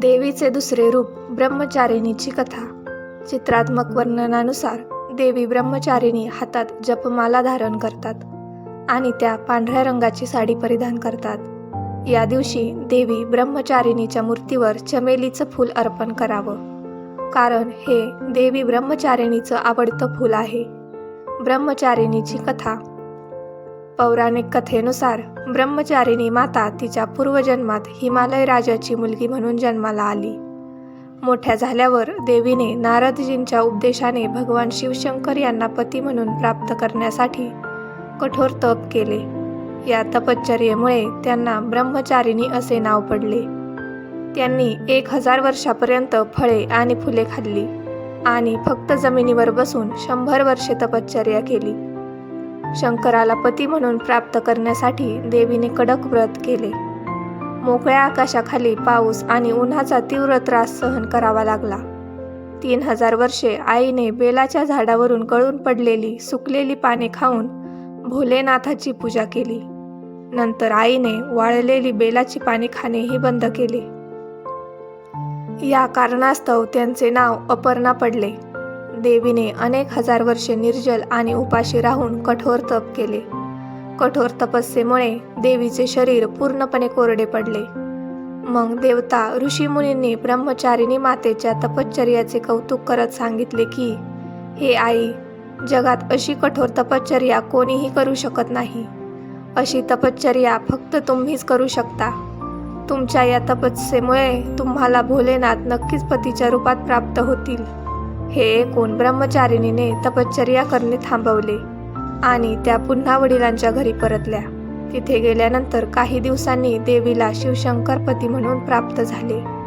देवीचे दुसरे रूप ब्रह्मचारिणीची कथा. चित्रात्मक वर्णनानुसार देवी ब्रह्मचारिणी हातात जपमाला धारण करतात आणि त्या पांढऱ्या रंगाची साडी परिधान करतात. या दिवशी देवी ब्रह्मचारिणीच्या मूर्तीवर चमेलीचं फूल अर्पण करावं. कारण हे देवी ब्रह्मचारिणीचं आवडतं फूल आहे. ब्रह्मचारिणीची कथा पौराणिक कथेनुसार ब्रह्मचारिणी माता तिच्या पूर्वजन्मात हिमालय राजाची मुलगी म्हणून जन्माला आली. मोठ्या झाल्यावर देवीने नारदजींच्या उपदेशाने भगवान शिवशंकर यांना पती म्हणून प्राप्त करण्यासाठी कठोर तप केले. या तपश्चर्येमुळे त्यांना ब्रह्मचारिणी असे नाव पडले. त्यांनी एक हजार वर्षापर्यंत फळे आणि फुले खाल्ली आणि फक्त जमिनीवर बसून शंभर वर्षे तपश्चर्या केली. शंकराला पती म्हणून प्राप्त करण्यासाठी देवीने कडक व्रत केले. मोकळ्या आकाशाखाली पाऊस आणि उन्हाचा तीव्र त्रास सहन करावा लागला. तीन हजार वर्षे आईने बेलाच्या झाडावरून गळून पडलेली सुकलेली पाने खाऊन भोलेनाथाची पूजा केली. नंतर आईने वाळलेली बेलाची पाने खाणेही बंद केले. या कारणास्तव त्यांचे नाव अपर्णा पडले. देवीने अनेक हजार वर्षे निर्जल आणि उपाशी राहून कठोर तप केले. कठोर तपस्येमुळे देवीचे शरीर पूर्णपणे कोरडे पडले. मग देवता ऋषीमुनींनी ब्रह्मचारिणी मातेच्या तपश्चर्याचे कौतुक करत सांगितले की हे आई जगात अशी कठोर तपश्चर्या कोणीही करू शकत नाही. अशी तपश्चर्या फक्त तुम्हीच करू शकता. तुमच्या या तपस्येमुळे तुम्हाला भोलेनाथ नक्कीच पतीच्या रूपात प्राप्त होतील. हे ऐकून ब्रह्मचारिणीने तपश्चर्या करणे थांबवले आणि त्या पुन्हा वडिलांच्या घरी परतल्या. तिथे गेल्यानंतर काही दिवसांनी देवीला शिवशंकर पती म्हणून प्राप्त झाले.